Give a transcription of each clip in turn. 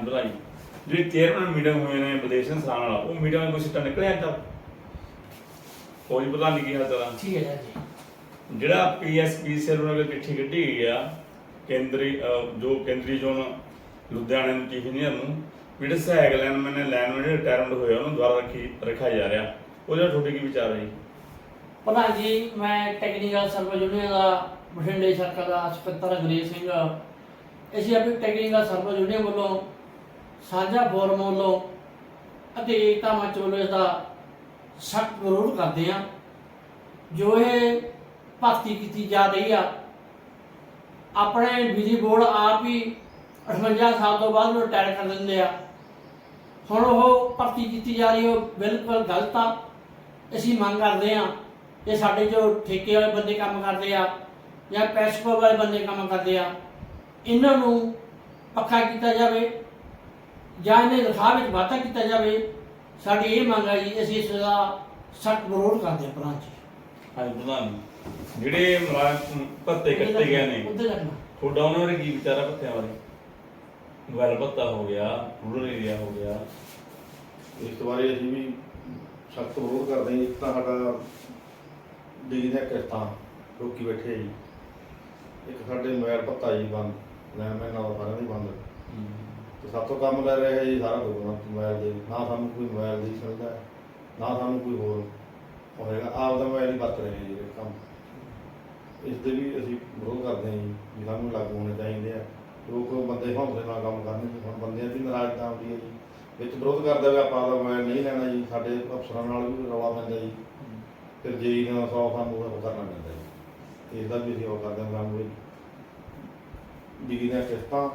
ਹਾਂਜੀ ਭਲਾਈ ਜਿਹੜੀ ਚੇਅਰਮੈਨ ਮੀਟਿੰਗ ਹੋਏ ਨੇ ਵਿਦੇਸ਼ ਸੰਸਥਾਨ ਵਾਲਾ ਉਹ ਮੀਟਿੰਗ ਵਿੱਚ ਕੋਈ ਸਿੱਟਾ ਨਿਕਲਿਆ ਤਾਂ ਕੋਈ ਪਤਾ ਨਹੀਂ ਕੀ ਹਾਲ ਚਾਲ ਆ। ਠੀਕ ਹੈ ਜੀ। ਜਿਹੜਾ ਪੀਐਸਪੀਸੀਐਲ ਨੂੰ ਅਗਰ ਚਿੱਠੀ ਕੱਢੀ ਗਈ ਆ ਕੇਂਦਰੀ ਅਹ, ਜੋ ਕੇਂਦਰੀ ਜ਼ੋਨ ਲੁਧਿਆਣੇ ਨੂੰ ਚੀਫ ਇੰਜੀਨੀਅਰ ਨੂੰ ਜਿਹੜੇ ਸਹਾਇਕ ਲਾਈਨਮੈਨ ਨੇ ਲਾਈਨਮੈਨ ਜਿਹੜੇ ਰਿਟਾਇਰਮੈਂਟ ਹੋਏ ਆ, ਉਹਨੂੰ ਦੁਬਾਰਾ ਰੱਖੀ ਰੱਖਿਆ ਜਾ ਰਿਹਾ। ਉਹਦਾ ਤੁਹਾਡੇ ਕੀ ਵਿਚਾਰ ਹੈ ਜੀ? ਪ੍ਰਧਾਨ ਜੀ ਮੈਂ ਟੈਕਨੀਕਲ ਸਰਵਿਸ ਯੂਨੀਅਨ ਦਾ ਬਠਿੰਡੇ ਸਰਕਲ ਦਾ ਸਕੱਤਰ ਅੰਗਰੇਜ਼ ਸਿੰਘ। ਅਸੀਂ ਆਪਣੀ ਟੈਕਨੀਕਲ ਸਰਵਿਸ ਯੂਨੀਅਨ ਵੱਲੋਂ ਸਾਂਝਾ ਫੋਰਮ ਵੱਲੋਂ ਅਤੇ ਏਕਤਾ ਮੰਚ ਵੱਲੋਂ ਇਸ ਦਾ ਸਖਤ ਵਿਰੋਧ ਕਰਦੇ ਹਾਂ। ਜੋ ਇਹ ਭਰਤੀ ਕੀਤੀ ਜਾ ਰਹੀ ਆ, ਆਪਣੇ ਬਿਜਲੀ ਬੋਰਡ ਆਪ ਹੀ 58 ਸਾਲ ਤੋਂ ਬਾਅਦ ਨੂੰ ਰਿਟਾਇਰ ਕਰ ਦਿੰਦੇ ਆ। ਹੁਣ ਉਹ ਭਰਤੀ ਕੀਤੀ ਜਾ ਰਹੀ, ਉਹ ਬਿਲਕੁਲ ਗਲਤ ਆ। ਅਸੀਂ ਮੰਗ ਕਰਦੇ ਆ ਕਿ ਸਾਡੇ ਜੋ ਠੇਕੇ ਵਾਲੇ ਬੰਦੇ ਕੰਮ ਕਰਦੇ ਆ ਜਾਂ ਪੈਸਕੋ ਵਾਲੇ ਬੰਦੇ ਕੰਮ ਕਰਦੇ ਆ, ਇਹਨਾਂ ਨੂੰ ਪੱਕਾ ਕੀਤਾ ਜਾਵੇ। ਜਾਂ ਇਹਨੇ ਤਨਖਾਹ ਵਿੱਚ ਵਾਧਾ ਕੀਤਾ ਜਾਵੇ ਸਾਡੀ ਇਹ ਮੰਗ ਹੈ ਜੀ ਅਸੀਂ ਇਸ ਦਾ ਸਖਤ ਵਿਰੋਧ ਕਰਦੇ ਹਾਂ ਪ੍ਰਾਂਤ ਜੀ। ਹਾਂਜੀ ਪ੍ਰਧਾਨ ਜੀ। ਜਿਹੜੇ ਮੁਲਾਜ਼ਮ ਭੱਤੇ ਕੱਟੇ ਗਏ ਨੇ ਉੱਧਰ ਲੱਗਣਾ। ਤੁਹਾਡਾ ਉਹਨਾਂ ਬਾਰੇ ਕੀ ਵਿਚਾਰ ਭੱਤਿਆਂ ਬਾਰੇ? ਮੋਬਾਈਲ ਭੱਤਾ ਹੋ ਗਿਆ ਰੂਰਲ ਏਰੀਆ ਹੋ ਗਿਆ। ਇਸ ਬਾਰੇ ਅਸੀਂ ਵੀ ਸਖਤ ਵਿਰੋਧ ਕਰਦੇ ਹਾਂ ਇੱਕ ਤਾਂ ਸਾਡਾ ਬਿਜਲੀ ਦੀਆਂ ਕਿਸ਼ਤਾਂ ਰੋਕੀ ਬੈਠੇ ਆ ਜੀ। ਇੱਕ ਸਾਡੇ ਮੋਬਾਈਲ ਪੱਤਾ ਜੀ ਬੰਦ ਲੈਂਡਲਾਈਨ ਨਾਲ ਸਾਰਿਆਂ ਦੀ ਬੰਦ। ਸਭ ਤੋਂ ਕੰਮ ਲੈ ਰਿਹਾ ਜੀ, ਸਾਰਾ ਦੁਗਣਾ ਮੋਬਾਈਲ ਦੇ ਨਾ ਸਾਨੂੰ ਕੋਈ ਮੋਬਾਈਲ ਦੀ ਸੁਵਿਧਾ ਨਾ ਸਾਨੂੰ ਕੋਈ ਹੋਰ ਹੋਏਗਾ ਆਪ ਦਾ ਮੋਬਾਈਲ ਹੀ ਵਰਤ ਰਹੇ ਜੀ ਇਹ ਕੰਮ। ਇਸ ਦੇ ਵੀ ਅਸੀਂ ਵਿਰੋਧ ਕਰਦੇ ਹਾਂ ਜੀ, ਵੀ ਸਾਨੂੰ ਲਾਗੂ ਹੋਣੇ ਚਾਹੀਦੇ ਆ। ਲੋਕ ਬੰਦੇ ਹੌਸਲੇ ਨਾਲ ਕੰਮ ਕਰਨ ਜੀ ਹੁਣ ਬੰਦਿਆਂ ਦੀ ਨਾਰਾਜ਼ਤਾ ਆਉਂਦੀ ਹੈ ਜੀ। ਵਿੱਚ ਵਿਰੋਧ ਕਰਦਾ ਵੀ ਆਪਾਂ ਦਾ ਮੋਬਾਈਲ ਨਹੀਂ ਲੈਣਾ ਜੀ, ਸਾਡੇ ਅਫਸਰਾਂ ਨਾਲ ਵੀ ਰਵਾ ਪੈਂਦਾ ਜੀ। ਫਿਰ ਜੇਈ ਨਾਲ ਸੌ ਸਾਨੂੰ ਉਹ ਕਰਨਾ ਪੈਂਦਾ ਜੀ। ਇਸ ਦਾ ਵੀ ਅਸੀਂ ਉਹ ਕਰਦੇ ਹਾਂ ਕੰਮ ਵੀ ਬਿਜਲੀ ਦੀਆਂ ਕਿਸ਼ਤਾਂ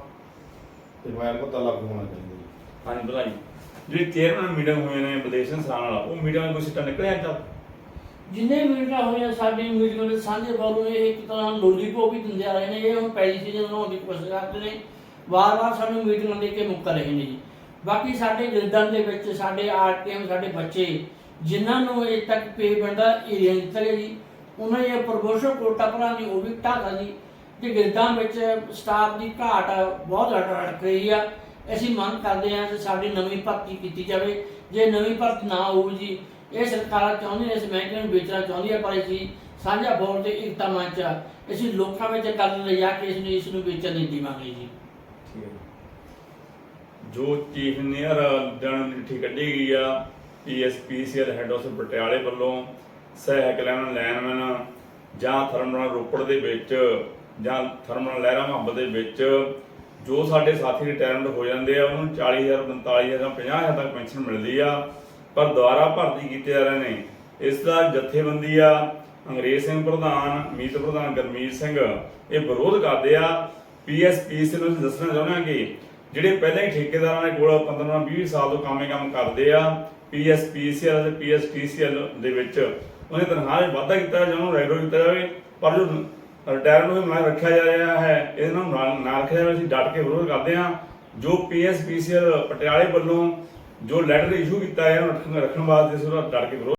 ਤੇ ਮੋਬਾਈਲ ਪਤਾ ਲਾਗੂ ਹੋਣਾ ਚਾਹੀਦਾ ਜੀ। ਹਾਂਜੀ ਭਲਾਈ। ਜਿਹੜੀ ਚੇਅਰਮੈਨ ਮੀਟਿੰਗ ਹੋਏ ਨੇ ਵਿਦੇਸ਼ ਸੰਸਥਾਨ ਵਾਲਾ ਉਹ ਮੀਟਿੰਗ ਕੋਈ ਸਿੱਟਾ ਨਿਕਲਿਆ ਤਾਂ ਜਿੰਨੇ ਮੀਟਿੰਗਾਂ ਹੋਈਆਂ ਸਾਡੀ ਮੀਟਿੰਗ ਦੇ ਸਾਂਝੇ ਵੱਲੋਂ ਇਹ ਇੱਕ ਤਰ੍ਹਾਂ ਲੋਲੀਪੋਪ ਹੀ ਦਿੰਦੇ ਆ ਰਹੇ ਨੇ ਇਹ ਹੁਣ ਪਹਿਲੀ ਸੀਜ਼ਨ ਬਣਾਉਣ ਦੀ ਕੋਸ਼ਿਸ਼ ਕਰਦੇ ਨੇ। ਵਾਰ-ਵਾਰ ਸਾਨੂੰ ਮੀਟਿੰਗਾਂ ਦੇ ਕੇ ਮੁੱਕਰ ਰਹੇ ਨੇ ਜੀ। ਬਾਕੀ ਸਾਡੇ ਗਿਲਡਨ ਦੇ ਵਿੱਚ ਸਾਡੇ ਆਰਟੀਐਮ ਸਾਡੇ ਬੱਚੇ ਜਿਨ੍ਹਾਂ ਨੂੰ ਅਜੇ ਤੱਕ ਪੇਮੈਂਟ ਦਾ ਏਰੀਆ ਦਿੱਤਾ ਗਿਆ ਜੀ ਉਹਨਾਂ ਦੀ ਪ੍ਰਮੋਸ਼ਨ ਕੋਟਾ ਭਰਾ ਦੀ ਉਹ ਵੀ ਢਾਹਦਾ ਜੀ। ਤੇ ਗਿਲਡਾਂ ਵਿੱਚ ਸਟਾਫ ਦੀ ਘਾਟ ਬਹੁਤ ਜ਼ਿਆਦਾ ਅਟਕ ਰਹੀ ਆ। ਅਸੀਂ ਮੰਗ ਕਰਦੇ ਹਾਂ ਕਿ ਸਾਡੀ ਨਵੀਂ ਭਰਤੀ ਕੀਤੀ ਜਾਵੇ। ਜੇ ਨਵੀਂ ਭਰਤੀ ਨਾ ਹੋਊ ਜੀ, ਇਹ ਸਰਕਾਰਾਂ ਚਾਹੁੰਦੀਆਂ ਨੇ, ਇਸ ਮਹਿਕਮੇ ਨੂੰ ਵੇਚਣਾ ਚਾਹੁੰਦੀਆਂ ਪਰ ਅਸੀਂ ਸਾਂਝਾ ਬੋਰਡ ਤੇ ਇਕਤਾ ਮੰਚ ਆ। ਅਸੀਂ ਲੋਕਾਂ ਵਿੱਚ ਗੱਲ ਲਿਜਾ ਕੇ ਇਸ ਨੂੰ ਇਸ ਨੂੰ ਵੇਚਣ ਨਹੀਂ ਦੇਵਾਂਗੇ ਜੀ। ਠੀਕ। ਹੈ ਜੋ ਚੀਫ ਇੰਜੀਨੀਅਰ ਜਨ ਚਿੱਠੀ ਕੱਢੀ ਗਈ ਆ ਪੀਐਸਪੀਸੀਐਲ ਹੈੱਡ ਆਫਿਸ ਪਟਿਆਲੇ ਵੱਲੋਂ ਸਹਾਇਕ ਲਾਈਨ ਲਾਈਨਮੈਨ ਜਾਂ ਥਰਮਲ ਰੋਪੜ ਦੇ ਵਿੱਚ ਜਾਂ ਥਰਮਲ ਲਹਿਰਾ ਮੁਹੱਬਤ ਦੇ ਵਿੱਚ ਜੋ ਸਾਡੇ ਸਾਥੀ ਰਿਟਾਇਰਮੈਂਟ ਹੋ ਜਾਂਦੇ ਆ, ਉਹਨੂੰ 40000 45000 ਜਾਂ 50000 ਤੱਕ ਪੈਨਸ਼ਨ ਮਿਲਦੀ ਆ, ਪਰ ਦੁਬਾਰਾ ਭਰਤੀ ਕੀਤੇ ਜਾ ਰਹੇ ਨੇ। ਇਸ ਦਾ ਜਥੇਬੰਦੀ ਆ, ਅੰਗਰੇਜ਼ ਸਿੰਘ ਪ੍ਰਧਾਨ, ਮੀਤ ਪ੍ਰਧਾਨ ਗਰਮੀਤ ਸਿੰਘ, ਇਹ ਵਿਰੋਧ ਕਰਦੇ ਆ। ਪੀਐਸਪੀਸੀ ਨੂੰ ਅਸੀਂ ਦੱਸਣਾ ਚਾਹੁੰਦੇ ਹਾਂ ਕਿ ਜਿਹੜੇ ਪਹਿਲਾਂ ਹੀ ਠੇਕੇਦਾਰਾਂ ਦੇ ਕੋਲ 15 20 ਸਾਲ ਤੋਂ ਕਾਮੇ ਕੰਮ ਕਰਦੇ ਆ ਪੀਐਸਪੀਸੀਐਲ ਤੇ ਪੀਐਸਟੀਸੀਐਲ ਦੇ ਵਿੱਚ, ਉਹਨੇ ਤਨਖਾਹ ਵਿੱਚ ਵਾਧਾ ਕੀਤਾ ਜਾਂ ਉਹਨੂੰ ਰੈਗੂਲਰ ਕੀਤਾ ਜਾਵੇ, ਪਰ ਜੋ ਰਿਟਾਇਰ ਨੂੰ ਨਾ ਰੱਖਿਆ ਜਾ ਰਿਹਾ ਹੈ ਇਹਨਾਂ ਨੂੰ ਨਾ- ਨਾ ਰੱਖਿਆ ਜਾਵੇ ਅਸੀਂ ਡਟ ਕੇ ਵਿਰੋਧ ਕਰਦੇ ਹਾਂ। ਜੋ ਪੀਐਸਪੀਸੀਐਲ ਪਟਿਆਲੇ ਵੱਲੋਂ ਜੋ ਲੈਟਰ ਇਸ਼ੂ ਕੀਤਾ ਹੈ, ਉਹਨੂੰ ਰੱਖਣ- ਵਾਸਤੇ ਅਸੀਂ ਉਹਦਾ ਡਟ ਕੇ ਵਿਰੋਧ